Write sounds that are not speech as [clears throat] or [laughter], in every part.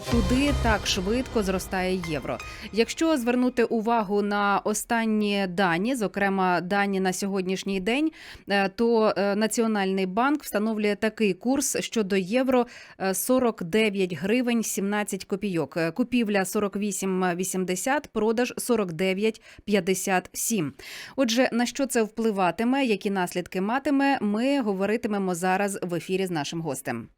туди так швидко зростає євро. Якщо звернути увагу на останні дані, зокрема дані на сьогоднішній день, е, то е, Національний банк встановлює такий курс щодо євро е, 49 гривень 17 копійок. Е, Купівля 48,80, продаж 49,57. Отже, на що це впливатиме, які наслідки матиме, ми говоритимемо зараз в ефірі з нашим гостем.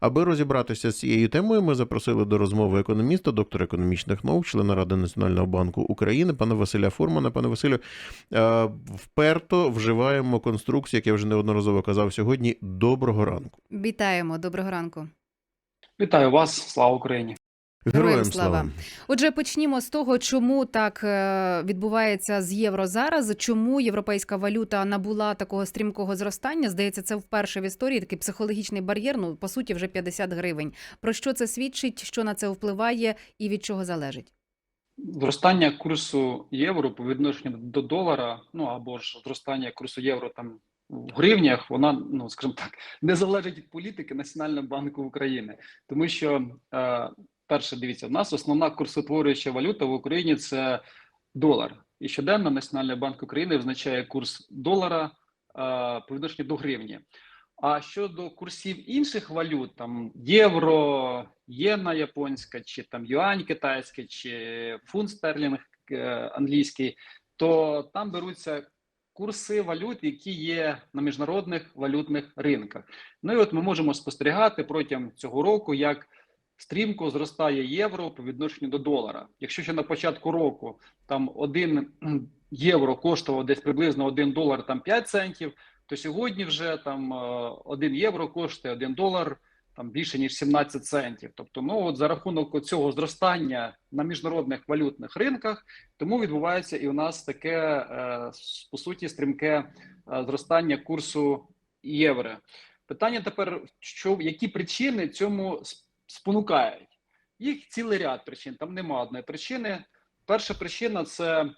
Аби розібратися з цією темою, ми запросили до розмови економіста, доктора економічних наук, члена Ради Національного банку України, пана Василя Фурмана. Пане Василю, е, вперто вживаємо конструкцію, як я вже неодноразово казав сьогодні. Доброго ранку. Вітаємо, доброго ранку. Вітаю вас, слава Україні! Героям слава. Отже, почнімо з того, чому так е, відбувається з євро зараз. Чому європейська валюта набула такого стрімкого зростання? Здається, це вперше в історії такий психологічний бар'єр. Ну по суті, вже 50 гривень. Про що це свідчить? Що на це впливає, і від чого залежить? Зростання курсу євро по відношенню до долара, ну або ж зростання курсу євро там в гривнях, вона, ну скажімо так, не залежить від політики Національного банку України, тому що е, перше, дивіться, в нас основна курсотворююча валюта в Україні це долар. І щоденно Національний банк України визначає курс долара е, по відношенню до гривні. А щодо курсів інших валют, там євро, єна японська, чи там юань китайський, чи фунт стерлінг е, англійський, то там беруться курси валют, які є на міжнародних валютних ринках. Ну і от ми можемо спостерігати протягом цього року, як стрімко зростає євро по відношенню до долара. Якщо ще на початку року там один [clears throat] євро коштував десь приблизно 1 долар там 5 центів, то сьогодні вже там 1 євро коштує 1 долар там більше ніж 17 центів. Тобто, ну от за рахунок цього зростання на міжнародних валютних ринках, тому відбувається і у нас таке е, по суті стрімке е, зростання курсу євро. Питання тепер, що які причини цьому спонукають? Їх цілий ряд причин. Там нема одної причини. Перша причина це е,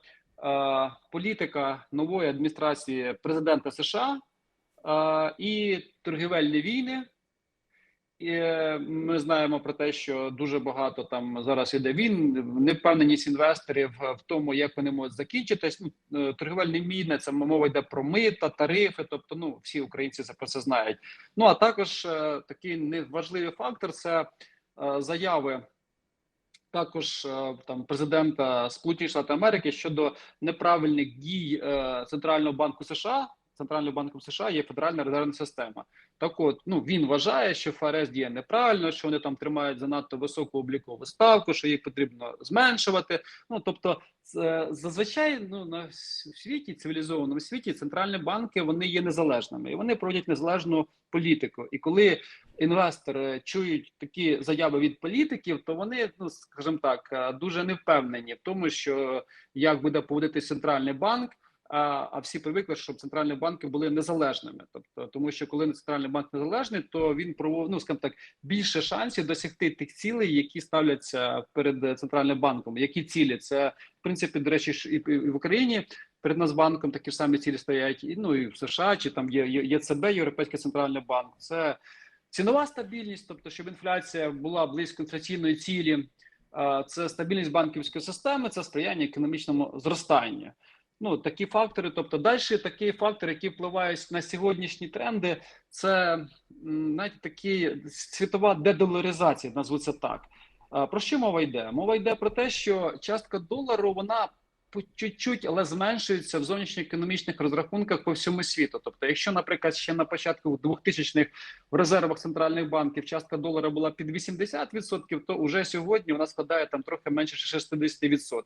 політика нової адміністрації президента США е, і торгівельні війни. І ми знаємо про те, що дуже багато там зараз іде він, невпевненість інвесторів в тому, як вони можуть закінчитись. Ну, торгівельні війни, це мова йде про мита, тарифи. Тобто, ну всі українці це про це знають. Ну а також е, такий неважливий фактор це е, заяви. Також е, там президента Сполучених Штатів Америки щодо неправильних дій е, Центрального банку США. Центральним банком США є Федеральна резервна система. Так, от ну він вважає, що ФРС діє неправильно, що вони там тримають занадто високу облікову ставку, що їх потрібно зменшувати. Ну тобто, зазвичай ну на світі, цивілізованому світі, центральні банки вони є незалежними і вони проводять незалежну політику. І коли інвестори чують такі заяви від політиків, то вони, ну скажімо так, дуже не впевнені в тому, що як буде поводитись центральний банк. А а всі привикли, щоб центральні банки були незалежними. Тобто, тому що коли центральний банк незалежний, то він проводить, ну скажімо так більше шансів досягти тих цілей, які ставляться перед центральним банком. Які цілі це в принципі до речі, і в Україні перед Нацбанком такі ж самі цілі стоять. І ну і в США чи там є ЄЦБ, Європейський центральний банк. Це цінова стабільність, тобто щоб інфляція була близько інфляційної цілі. Це стабільність банківської системи, це сприяння економічному зростанню. Ну, такі фактори, тобто далі такий фактор, який впливають на сьогоднішні тренди, це навіть такі світова дедоларизація, назву це так. Про що мова йде? Мова йде про те, що частка долару вона чуть-чуть, але зменшується в зовнішньоекономічних розрахунках по всьому світу. Тобто, якщо, наприклад, ще на початку 2000-х в резервах центральних банків частка долара була під 80%, то вже сьогодні вона складає там трохи менше 60%.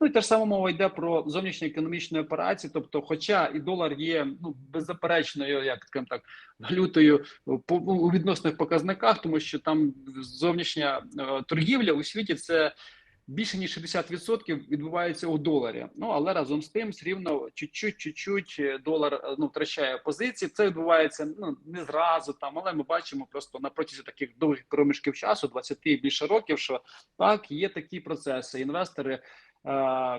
Ну і те ж саме мова йде про зовнішньоекономічні операції. Тобто, хоча і долар є ну беззаперечною, як скажімо так, валютою по у відносних показниках, тому що там зовнішня е, торгівля у світі це більше ніж 60% відбувається у доларі. Ну але разом з тим, все рівно чуть-чуть, чуть-чуть долар ну втрачає позиції. Це відбувається ну не зразу там, але ми бачимо просто на протязі таких довгих проміжків часу, 20 і більше років, що так є такі процеси. Інвестори е,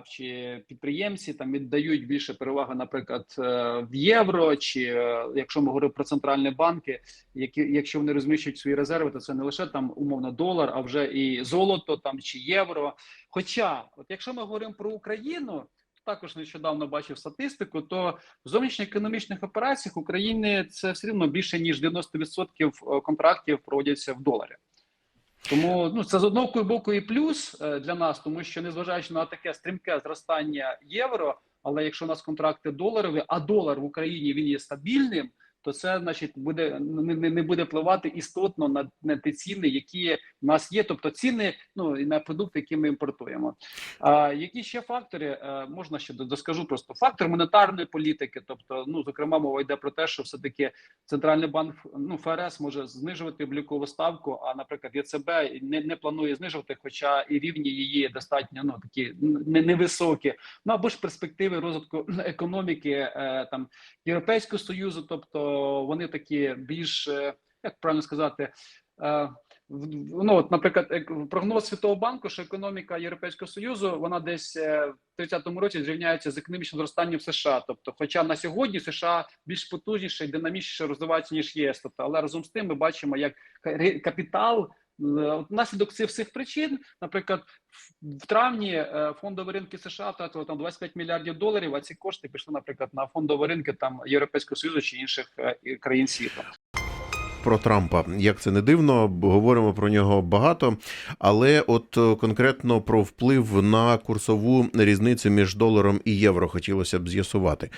чи підприємці там віддають більше переваги, наприклад, е, в євро, чи е, якщо ми говоримо про центральні банки, які якщо вони розміщують свої резерви, то це не лише там умовно долар, а вже і золото там чи євро. Хоча, от якщо ми говоримо про Україну, також нещодавно бачив статистику, то в зовнішньоекономічних операціях України це все рівно більше ніж 90% контрактів проводяться в доларі. Тому ну це з одного боку і плюс е, для нас, тому що незважаючи на таке стрімке зростання євро, але якщо у нас контракти доларові, а долар в Україні він є стабільним, то це значить буде не, не- буде впливати істотно на, на ті ціни, які в нас є, тобто ціни ну і на продукти, які ми імпортуємо. А які ще фактори е, можна ще до- доскажу просто фактор монетарної політики, тобто, ну зокрема, мова йде про те, що все таки центральний банк ну ФРС може знижувати облікову ставку, а наприклад, ЄЦБ не, не планує знижувати, хоча і рівні її достатньо ну такі не, невисокі. Ну або ж перспективи розвитку економіки е, там Європейського союзу, тобто вони такі більш е, як правильно сказати. е, Ну, от, наприклад, прогноз Світового банку, що економіка Європейського союзу вона десь е, в 30-му році зрівняється з економічним зростанням США. Тобто, хоча на сьогодні США більш потужніше і динамічніше розвиваються ніж ЄС. Тобто, але разом з тим ми бачимо, як капітал внаслідок цих всіх причин, наприклад, в- в травні е, фондові ринки США втратили там 25 мільярдів доларів. А ці кошти пішли, наприклад, на фондові ринки там Європейського союзу чи інших е, країн світу. Про Трампа. Як це не дивно, говоримо про нього багато, але от е, конкретно про вплив на курсову різницю між доларом і євро хотілося б з'ясувати.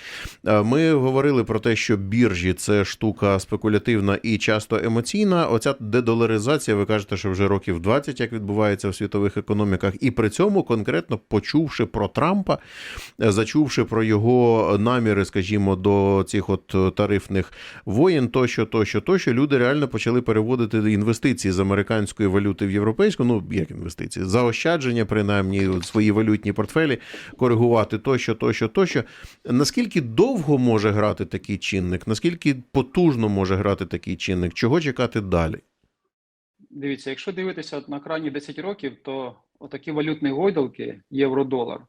Е, Ми говорили про те, що біржі це штука спекулятивна і часто емоційна. Оця дедоларизація, ви кажете, що вже років 20, як відбувається в світових економіках, і при цьому конкретно почувши про Трампа, е, зачувши про його наміри, скажімо, до цих от тарифних воєн, тощо, тощо, тощо, люди реально почали переводити інвестиції з американської валюти в європейську. Ну як інвестиції, заощадження, принаймні свої валютні портфелі коригувати тощо, тощо, тощо. Наскільки довго може грати такий чинник? Наскільки потужно може грати такий чинник? Чого чекати далі? Дивіться, якщо дивитися на крайні 10 років, то отакі валютні гойдалки євро-долар.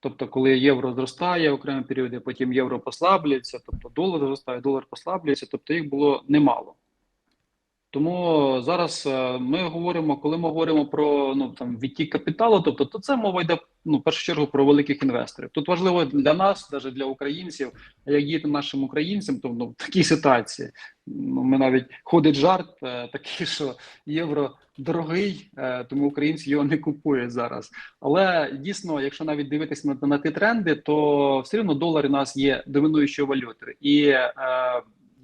Тобто, коли євро зростає окремі періоди, потім євро послаблюється, тобто долар зростає, долар послаблюється, тобто їх було немало. Тому зараз е, ми говоримо, коли ми говоримо про ну там відтік капіталу, тобто то це мова йде ну в першу чергу про великих інвесторів. Тут важливо для нас, навіть для українців, як діяти нашим українцям, то ну, в такій ситуації ну, ми навіть ходить жарт е, такий, що євро дорогий, е, тому українці його не купують зараз. Але дійсно, якщо навіть дивитися на, на ті тренди, то все одно долар у нас є домінуючою валютою. І е,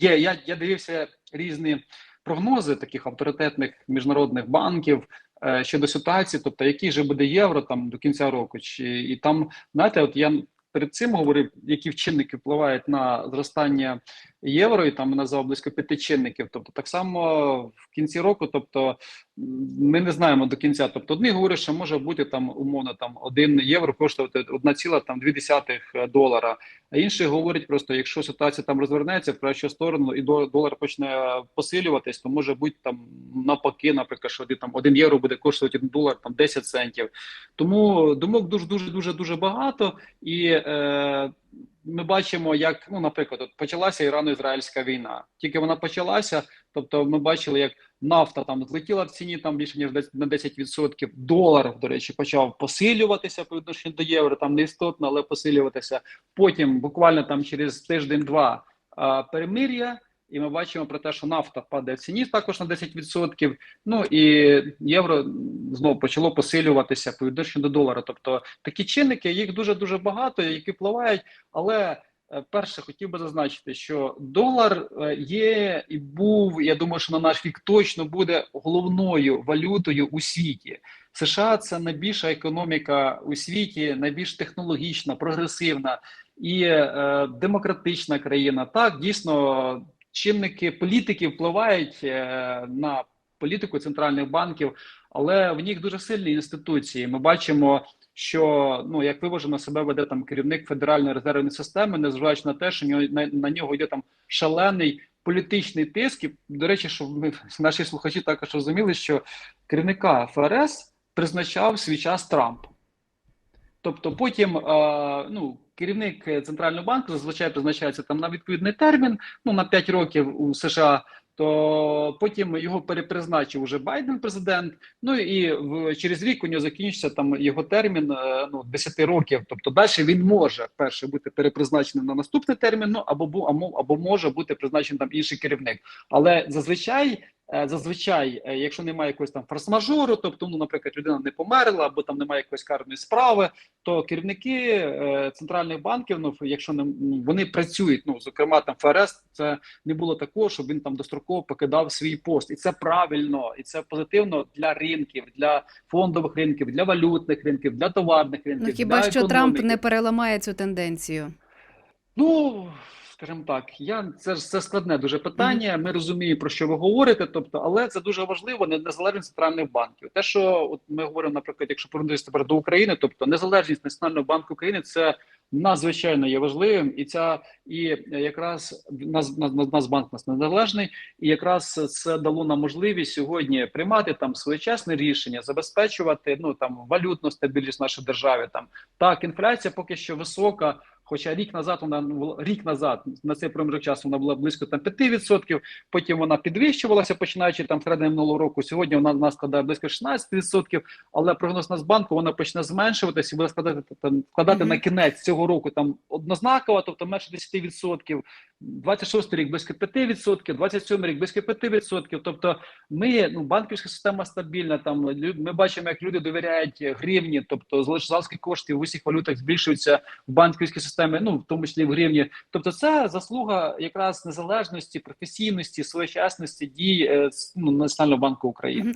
є я, я дивився різні прогнози таких авторитетних міжнародних банків е, щодо ситуації, тобто який же буде євро там до кінця року, чи і там знаєте, от я перед цим говорив, які чинники впливають на зростання євро, і там назвав близько п'яти чинників. Тобто, так само в кінці року, тобто ми не знаємо до кінця. Тобто, одні говорять, що може бути там умовно там 1 євро коштувати 1,2 долара. А інші говорять просто, якщо ситуація там розвернеться в кращу сторону і долар почне посилюватись, то може бути там навпаки, наприклад, що там 1 євро буде коштувати 1 долар там 10 центів. Тому думок дуже дуже дуже дуже багато, і е, ми бачимо, як ну, наприклад, от почалася ірано-ізраїльська війна. Тільки вона почалася, тобто ми бачили, як нафта там злетіла в ціні там більше ніж на 10%. Долар, до речі, почав посилюватися по відношенню до євро, там не істотно, але посилюватися. Потім буквально там через тиждень-два перемир'я. І ми бачимо про те, що нафта падає в ціні також на 10%. Ну і євро знову почало посилюватися по відношенню до долара. Тобто такі чинники, їх дуже дуже багато, які впливають. Але е, перше хотів би зазначити, що долар е, є і був. Я думаю, що на наш вік точно буде головною валютою у світі. США це найбільша економіка у світі, найбільш технологічна, прогресивна і е, демократична країна. Так дійсно чинники політики впливають е, на політику центральних банків, але в них дуже сильні інституції. Ми бачимо, що ну як виважено себе веде там керівник федеральної резервної системи, незважаючи на те, що нього- на, на нього йде там шалений політичний тиск. І, до речі, що ми наші слухачі також розуміли, що керівника ФРС призначав свій час Трамп. Тобто потім е, ну, керівник центрального банку зазвичай призначається там на відповідний термін, ну на 5 років у США. То потім його перепризначив уже Байден, президент. Ну і в через рік у нього закінчиться там його термін е, ну 10 років. Тобто далі він може перше бути перепризначеним на наступний термін. Ну або або, або може бути призначений там інший керівник. Але зазвичай, е, зазвичай, е, якщо немає якогось там форс-мажору, тобто, ну, наприклад, людина не померла, або там немає якоїсь карної справи, то керівники е, центральних банків, ну якщо не вони працюють, ну зокрема там ФРС, це не було такого, щоб він там достроково покидав свій пост, і це правильно, і це позитивно для ринків, для фондових ринків, для валютних ринків, для товарних ринків. Ну хіба для що Трамп не переламає цю тенденцію? Ну, скажімо так, я це ж це складне дуже питання. Ми розуміємо про що ви говорите. Тобто, але це дуже важливо не незалежність центральних банків. Те, що от ми говоримо, наприклад, якщо повернутися тепер до України, тобто незалежність Національного банку України, це надзвичайно є важливим, і ця і якраз нас нас, Нацбанк нас незалежний, і якраз це дало нам можливість сьогодні приймати там своєчасне рішення, забезпечувати ну там валютну стабільність в нашій державі. Там так, інфляція поки що висока. Хоча рік назад вона ну, рік назад на цей проміжок часу вона була близько там 5%, потім вона підвищувалася, починаючи там середини минулого року. Сьогодні вона нас складає близько 16%, але прогноз Нацбанку вона почне зменшуватися і буде складати там складати Мгм. на кінець цього року там однознаково, тобто менше 10%, 26 рік близько 5%, 27 рік близько 5%. Тобто ми ну банківська система стабільна. Там ми бачимо, як люди довіряють гривні, тобто залишки коштів в усіх валютах збільшуються в банківській системі, ну в тому числі в гривні. Тобто, це заслуга якраз незалежності, професійності, своєчасності дій е, ну, Національного банку України.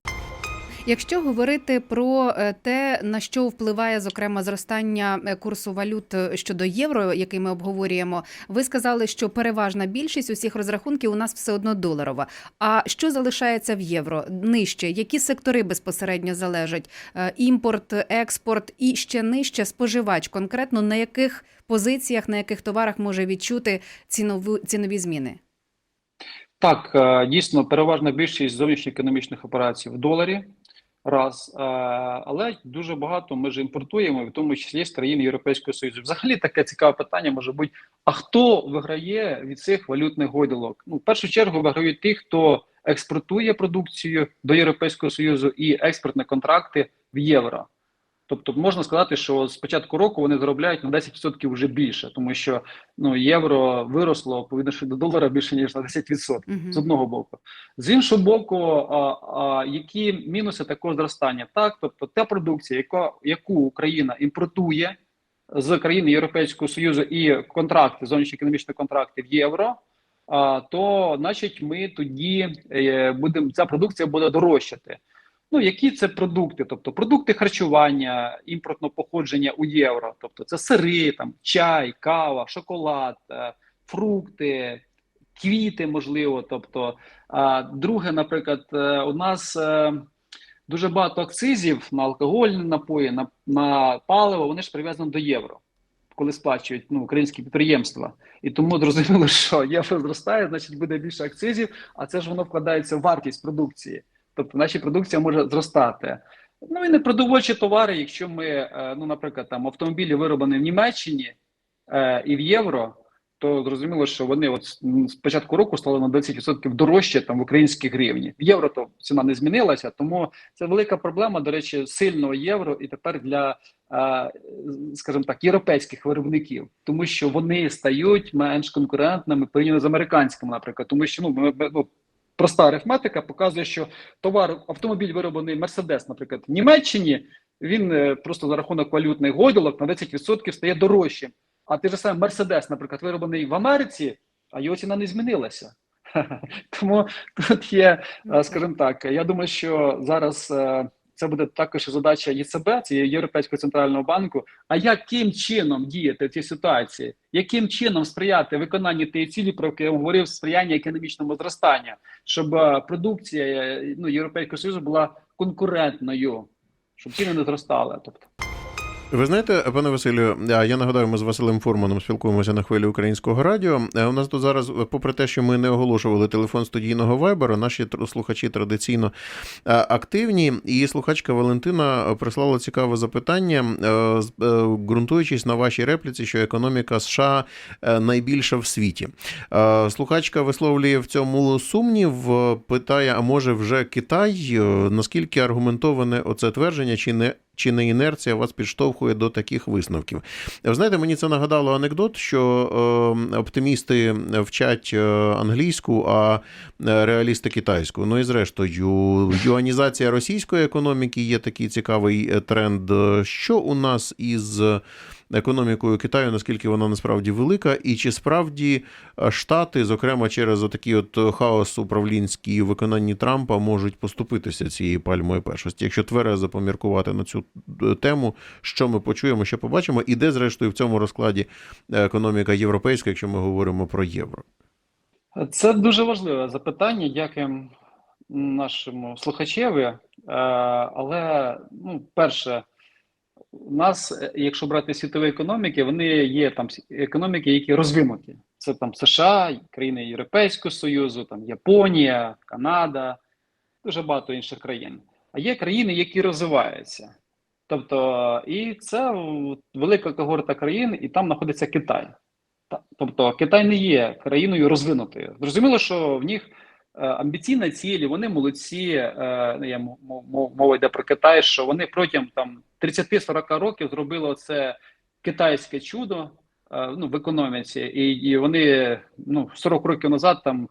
Якщо говорити про е, те, на що впливає зокрема зростання е, курсу валют е, щодо євро, який ми обговорюємо, ви сказали, що переважна більшість усіх розрахунків у нас все одно доларова. А що залишається в євро нижче? Які сектори безпосередньо залежать? Імпорт, експорт і ще нижче споживач, конкретно на яких позиціях, на яких товарах може відчути цінову цінові зміни? Так, дійсно, переважна більшість зовнішньоекономічних операцій в доларі. Раз, е, але дуже багато ми ж імпортуємо, в тому числі з країн Європейського Союзу. Взагалі таке цікаве питання може бути: а хто виграє від цих валютних гойдалок? Ну, в першу чергу виграють ті, хто експортує продукцію до Європейського Союзу і експортні контракти в євро. Тобто можна сказати, що з початку року вони заробляють на 10% вже більше, тому що ну євро виросло по відношенню до долара більше ніж на 10% Мгм. з одного боку. З іншого боку, а, а, які мінуси такого зростання? Так, тобто та продукція, яка, яку Україна імпортує з країн Європейського Союзу і контракти, зовнішньоекономічні контракти в євро, а, то значить ми тоді е, будемо ця продукція буде дорожчати. Ну, які це продукти? Тобто продукти харчування, імпортного походження у євро, тобто це сири, там чай, кава, шоколад, е, фрукти, квіти, можливо. Тобто, а друге, наприклад, е, у нас е, дуже багато акцизів на алкогольні напої, на, на паливо, вони ж прив'язані до євро, коли сплачують ну, українські підприємства. І тому зрозуміло, що євро зростає, значить буде більше акцизів, а це ж воно вкладається в вартість продукції. Тобто, наша продукція може зростати. Ну і непродовольчі товари, якщо ми, е, ну, наприклад, там автомобілі вироблені в Німеччині е, і в євро, то зрозуміло, що вони от з початку року стали на 20% дорожче там в українській гривні. В євро то ціна не змінилася, тому це велика проблема, до речі, сильного євро і тепер для, е, скажімо так, європейських виробників, тому що вони стають менш конкурентними порівняно з американськими, наприклад, тому що ну, ми- ну проста арифметика показує, що товар автомобіль вироблений Мерседес, наприклад, в Німеччині. Він е, просто за рахунок валютних годілок на 10% стає дорожчим. А ти ж саме Мерседес, наприклад, вироблений в Америці, а його ціна не змінилася. [laughs] Тому тут є, е, скажімо так, я думаю, що зараз е, це буде також задача ЄЦБ, це Європейського центрального банку. А яким чином діяти в цій ситуації? Яким чином сприяти виконанню тієї цілі, про яку я говорив, сприяння економічному зростанню, щоб е, продукція е, ну, Європейського Союзу була конкурентною, щоб ціни не зростали. Тобто. Ви знаєте, пане Василю, я нагадаю, ми з Василем Фурманом спілкуємося на хвилі українського радіо. Е, У нас тут зараз, попри те, що ми не оголошували телефон студійного вайбера, наші слухачі традиційно е, активні. І слухачка Валентина прислала цікаве запитання, е, ґрунтуючись на вашій репліці, що економіка США найбільша в світі. Слухачка висловлює в цьому сумнів, питає: а може вже Китай? Наскільки аргументоване оце твердження, чи не чи не інерція вас підштовхує до таких висновків? Ви знаєте, мені це нагадало анекдот, що е, оптимісти вчать е, англійську, а е, реалісти китайську. Ну і зрештою, юанізація російської економіки є такий цікавий е, тренд. Що у нас із економікою Китаю, наскільки вона насправді велика, і чи справді е, Штати, зокрема через отакий от хаос управлінський виконанні Трампа, можуть поступитися цією пальмою першості? Якщо тверезо поміркувати на цю е, тему, що ми почуємо, що побачимо, і де, зрештою, в цьому розкладі е, економіка європейська, якщо ми говоримо про євро? Це дуже важливе запитання. Дякуємо нашому слухачеві. Е, Але, ну, перше, у нас, е, якщо брати світові економіки, вони є там економіки, які розвинуті. Це там США, країни Європейського Союзу, там Японія, Канада, дуже багато інших країн. А є країни, які розвиваються. Тобто, і це велика когорта країн, і там знаходиться Китай. Тобто Китай не є країною розвинутою. Зрозуміло, що в них е, амбіційна ціль, вони молодці. Е, я мова йде про Китай, що вони протягом там 30-40 років зробили це китайське чудо е, ну, в економіці, і, і вони ну 40 років назад там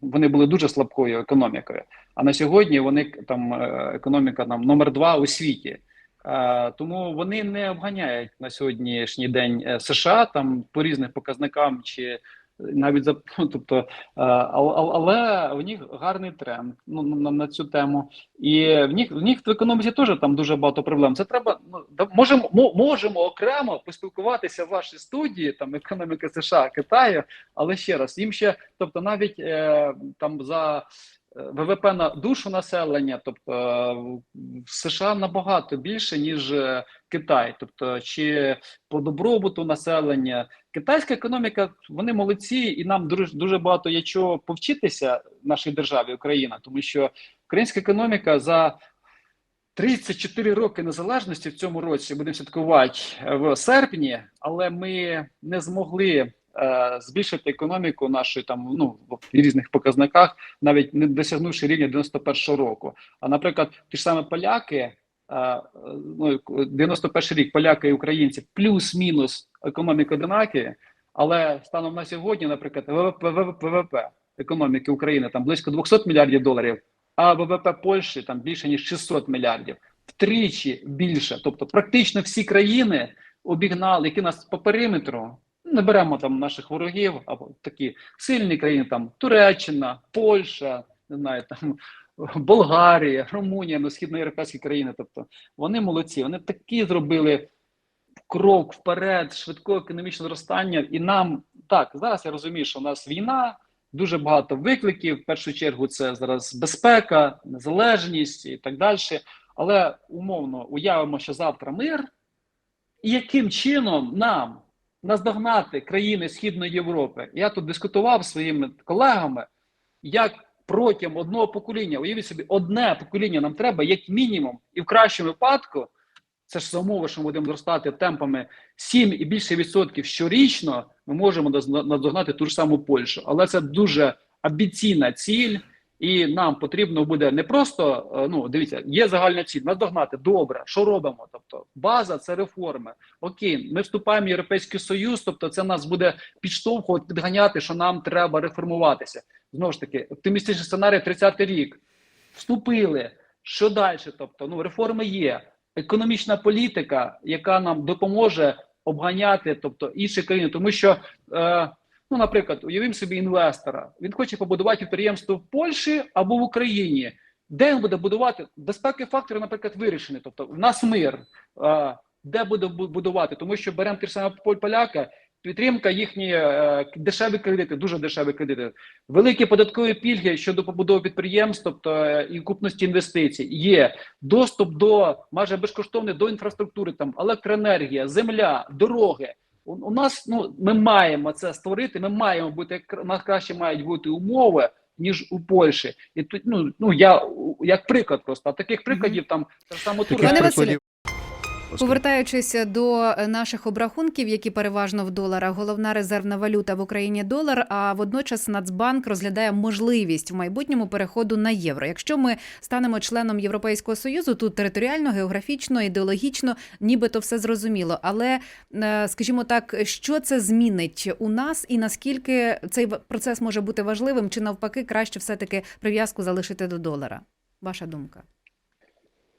вони були дуже слабкою економікою. А на сьогодні вони там економіка там номер два у світі. Тому вони не обганяють на сьогоднішній день США там по різних показникам чи навіть за [laughs] ну, тобто, е, ал- ал- але в них гарний тренд ну, на, на цю тему, і в них в них в економіці теж там дуже багато проблем. Це треба ну можемо мо- можемо окремо поспілкуватися в вашій студії, там економіка США, Китаю, але ще раз їм ще, тобто, навіть е, там за е, ВВП на душу населення, тобто е, в США набагато більше ніж Китай, тобто чи по добробуту населення. Китайська економіка, вони молодці, і нам дуже дуже багато є чого повчитися нашій державі Україна, тому що українська економіка за 34 роки незалежності в цьому році будемо святкувати в серпні, але ми не змогли е, збільшити економіку нашої там ну в різних показниках, навіть не досягнувши рівня 91 року. А наприклад, ті ж саме поляки. Е, Ну, 91 рік поляки і українці плюс-мінус економіка одинакові, але станом на сьогодні, наприклад, ВВП, ВВП, ВВП економіки України там близько 200 мільярдів доларів, а ВВП Польщі там більше ніж 600 мільярдів, втричі більше. Тобто, практично всі країни обігнали, які нас по периметру. Не беремо там наших ворогів, або такі сильні країни, там Туреччина, Польща, не знаю, там Болгарія, Румунія, ну східноєвропейські країни. Тобто вони молодці, вони такі зробили крок вперед, швидкого економічного зростання. І нам так зараз я розумію, що у нас війна, дуже багато викликів. В першу чергу це зараз безпека, незалежність і так далі. Але умовно уявимо, що завтра мир, і яким чином нам наздогнати країни Східної Європи? Я тут дискутував зі своїми колегами, як протягом одного покоління, уявіть собі, одне покоління нам треба, як мінімум, і в кращому випадку, це ж за що ми будемо зростати темпами 7 і більше відсотків щорічно, ми можемо наз- наздогнати ту ж саму Польщу. Але це дуже амбіційна ціль, і нам потрібно буде не просто, е, ну дивіться, є загальна ціль, наздогнати, добре, що робимо? Тобто база це реформи. Окей, ми вступаємо в Європейський Союз, тобто це нас буде підштовхувати, підганяти, що нам треба реформуватися. Знову ж таки, оптимістичний сценарій 30-й рік. Вступили. Що далі? Тобто, ну реформи є. Економічна політика, яка нам допоможе обганяти, тобто інші країни, тому що, е, ну, наприклад, уявимо собі інвестора. Він хоче побудувати підприємство в Польщі або в Україні. Де він буде будувати? Безпеки фактори, наприклад, вирішені. Тобто, в нас мир. Е, де буде будувати? Тому що беремо ті ж поль- поляка, підтримка їхні е, дешеві кредити, дуже дешеві кредити, великі податкові пільги щодо побудови підприємств, тобто е, і купності інвестицій. Є доступ до майже безкоштовний до інфраструктури, там електроенергія, земля, дороги. У, у нас ну ми маємо це створити. Ми маємо бути у нас краще мають бути умови. Ніж у Польщі, і тут ну ну я як приклад просто а таких прикладів там так само Таких Повертаючись до наших обрахунків, які переважно в доларах, головна резервна валюта в Україні долар. А водночас Нацбанк розглядає можливість в майбутньому переходу на євро. Якщо ми станемо членом Європейського союзу, тут територіально, географічно, ідеологічно, нібито все зрозуміло. Але е, скажімо так, що це змінить у нас, і наскільки цей процес може бути важливим, чи навпаки краще все таки прив'язку залишити до долара? Ваша думка?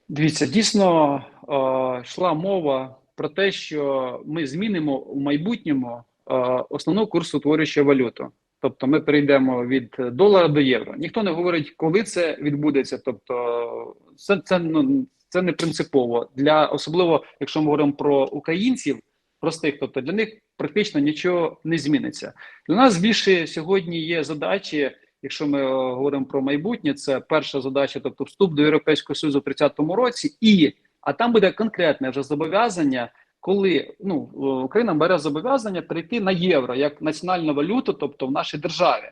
Дивіться, дійсно е, йшла мова про те, що ми змінимо у майбутньому е, основну курсоутворюючу валюту. Тобто ми перейдемо від долара до євро. Ніхто не говорить, коли це відбудеться. Тобто, це, це, ну, це не принципово для особливо, якщо ми говоримо про українців, простих, тобто для них практично нічого не зміниться. Для нас більше сьогодні є задачі. Якщо ми е, говоримо про майбутнє, це перша задача, тобто вступ до Європейського Союзу в 30-му році, і а там буде конкретне вже зобов'язання, коли ну е, Україна бере зобов'язання перейти на євро як національну валюту, тобто в нашій державі.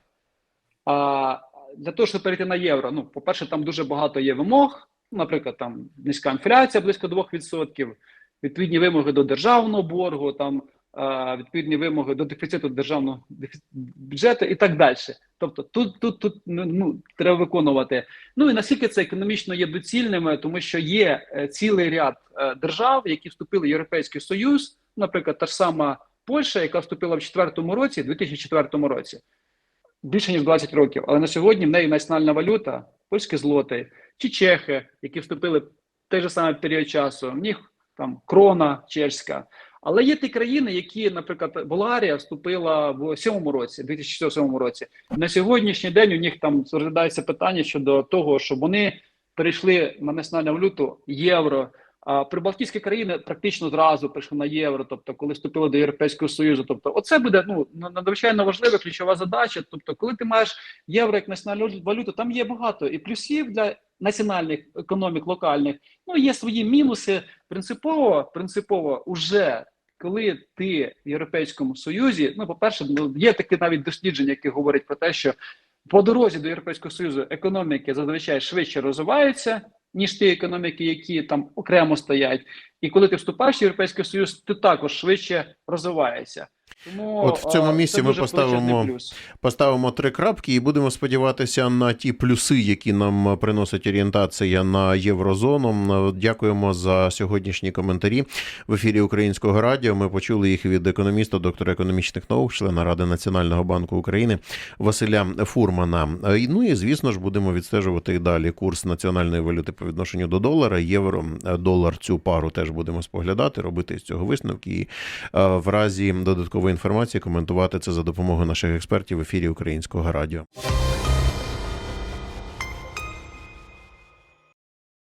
А для того, щоб перейти на євро, ну по-перше, там дуже багато є вимог. Наприклад, там низька інфляція близько 2%, відповідні вимоги до державного боргу, там відповідні вимоги до дефіциту державного бюджету і так далі. Тобто тут, тут, тут ну, ну, треба виконувати. Ну і наскільки це економічно є доцільними, тому що є е, цілий ряд е, держав, які вступили в Європейський Союз, наприклад, та ж сама Польща, яка вступила в четвертому році, 2004 році, більше ніж 20 років. Але на сьогодні в неї національна валюта, польські злоти, чи чехи, які вступили в той же самий період часу, в них там крона чешська. Але є ті країни, які, наприклад, Болгарія вступила в сьомому році, 2007 році. На сьогоднішній день у них там розглядається питання щодо того, щоб вони перейшли на національну валюту євро. А прибалтійські країни практично зразу прийшли на євро, тобто коли вступили до Європейського Союзу. Тобто, оце буде ну надзвичайно важлива ключова задача. Тобто, коли ти маєш євро як національну валюту, там є багато і плюсів для національних економік локальних. Ну є свої мінуси. Принципово, принципово, уже коли ти в Європейському Союзі, ну по-перше, ну є такі навіть дослідження, які говорять про те, що по дорозі до Європейського Союзу економіки зазвичай швидше розвиваються, ніж ті економіки, які там окремо стоять. І коли ти вступаєш в Європейський Союз, ти також швидше розвиваєшся. Тому От в цьому місці ми поставимо. Поставимо три крапки і будемо сподіватися на ті плюси, які нам приносить орієнтація на єврозону. Дякуємо за сьогоднішні коментарі в ефірі Українського радіо. Ми почули їх від економіста, доктора економічних наук, члена Ради Національного банку України Василя Фурмана. Е, Ну і звісно ж будемо відстежувати і далі курс національної валюти по відношенню до долара, євро, е, долар. Цю пару теж будемо споглядати, робити з цього висновки і е, в разі додаткової інформації коментувати це за допомогою наших експертів в ефірі Українського радіо.